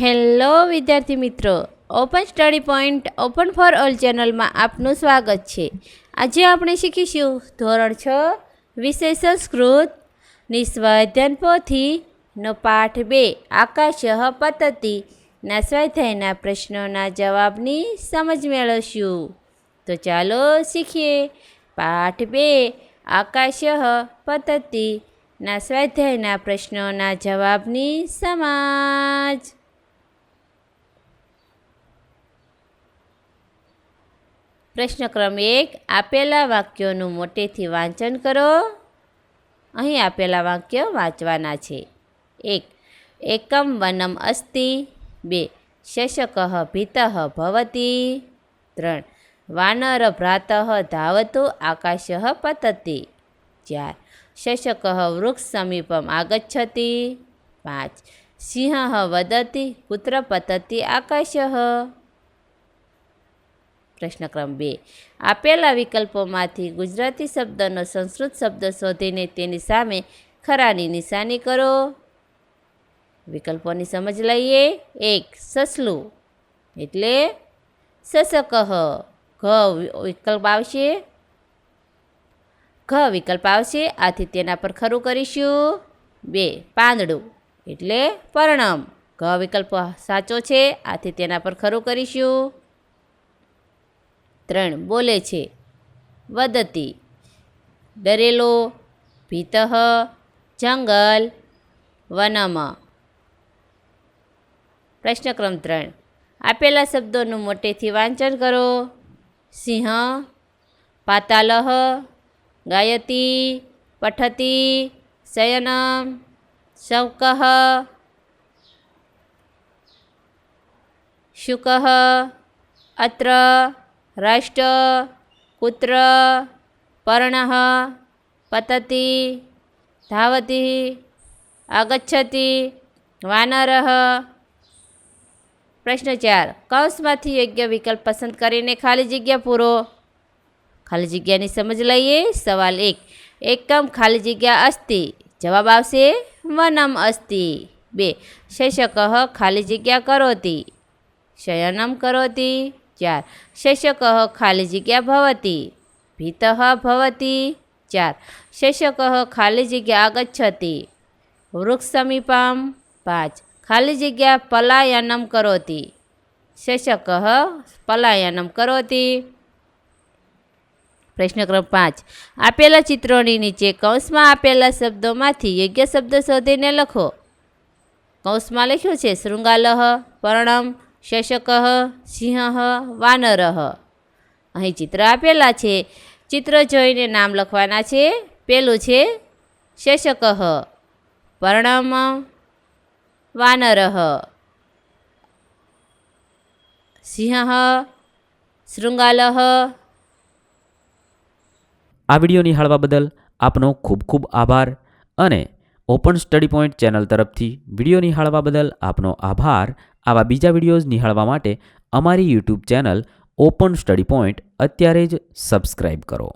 Hello વિદ્યાર્થી મિત્રો open study point open for all ચેનલમાં આપનું સ્વાગત છે. આજે આપણે શીખીશું ધોરણ છ વિષય સંસ્કૃત નિસ્વાધ્યાન પોથીનો પાઠ બે, આકાશ પદ્ધતિ ના સ્વાધ્યાયના પ્રશ્નોના જવાબની સમજ મેળવશું. તો ચાલો શીખીએ. પાઠ બે, આકાશ પદ્ધતિ ના સ્વાધ્યાયના પ્રશ્નોના જવાબની સમજ. પ્રશ્ન ક્રમ એક, આપેલા વાક્યોનું મોટેથી વાંચન કરો. અહીં આપેલા વાક્ય વાંચવાના છે. એક, એકમ વનમ અસ્તિ. બે, શશક ભીત ભવતી. ત્રણ, વાનર ભ્રાત ધાવતુ આકાશ પતતિ. ચાર, શશક વૃક્ષ સમીપમ આગચ્છતિ. પાંચ, સિંહ વદતિ કુત્ર પતતિ આકાશ. પ્રશ્ન ક્રમ બે. આપેલા વિકલ્પોમાંથી ગુજરાતી શબ્દનો સંસ્કૃત શબ્દ શોધીને તેની સામે ખરાની નિશાની કરો. વિકલ્પોની સમજ લઈએ. એક, સસલું. એટલે સસકહ ઘ વિકલ્પ આવશે. ઘ વિકલ્પ આવશે. આથી તેના પર ખરું કરીશું. બે, પાંદડું. એટલે પરણમ. ઘ વિકલ્પ સાચો છે. આથી તેના પર ખરું કરીશું. ત્રણ બોલે છે, વદતી ડરેલો ભીત જંગલ વનમ. પ્રશ્ન ક્રમ ત્રણ, આપેલા શબ્દોનું મોટેથી વાંચન કરો. સિંહ પાતાલહ ગાયતી, પઠતી શયનમ શવક શુક, અત્ર રાષ્ટ્ર કુત્ર પર્ણ, પતતિ, ધાવતી, આગચ્છતિ, વાનર. પ્રશ્ન ચાર. કૌશમાંથી યોગ્ય વિકલ્પ પસંદ કરીને ખાલી જગ્યા પૂરો. ખાલી જગ્યાની સમજ લઈએ. સવાલ એક. એકમ ખાલી જગ્યા અસ્તિ. જવાબ આવશે વનમ અસ્તિ. બે. શૈષક ખાલી જગ્યા કરોતી. શયનમ કરોતી. ચાર. શશક ખાલી જગ્યા ભવતી, ભીત ભવતી, ચાર. શશક ખાલી જગ્યા આગચ્છતી વૃક્ષ સમીપમ પાંચ. ખાલી જગ્યા પલાયનમ કરોતી. શશક પલાયનમ કરોતી. પ્રશ્ન ક્રમ પાંચ. આપેલા ચિત્રોની નીચે કૌંસમાં આપેલા શબ્દોમાંથી યોગ્ય શબ્દ શોધીને લખો. કૌંસમાં લખ્યું છે, શૃંગાલહ, પર્ણમ શશક, સિંહ, વાનર. અહીં ચિત્ર આપેલા છે. ચિત્ર જોઈને નામ લખવાના છે. પેલું છે શશક. પર્ણમ વાનર. સિંહ શૃંગાલહ આ વીડિયો નિહાળવા બદલ આપનો ખૂબ ખૂબ આભાર અને ઓપન સ્ટડી પોઈન્ટ ચેનલ તરફથી વીડિયો નિહાળવા બદલ આપનો આભાર. આવા બીજા વિડીયોઝ નિહાળવા માટે અમારી YouTube channel open study point અત્યારે જ સબસ્ક્રાઈબ કરો.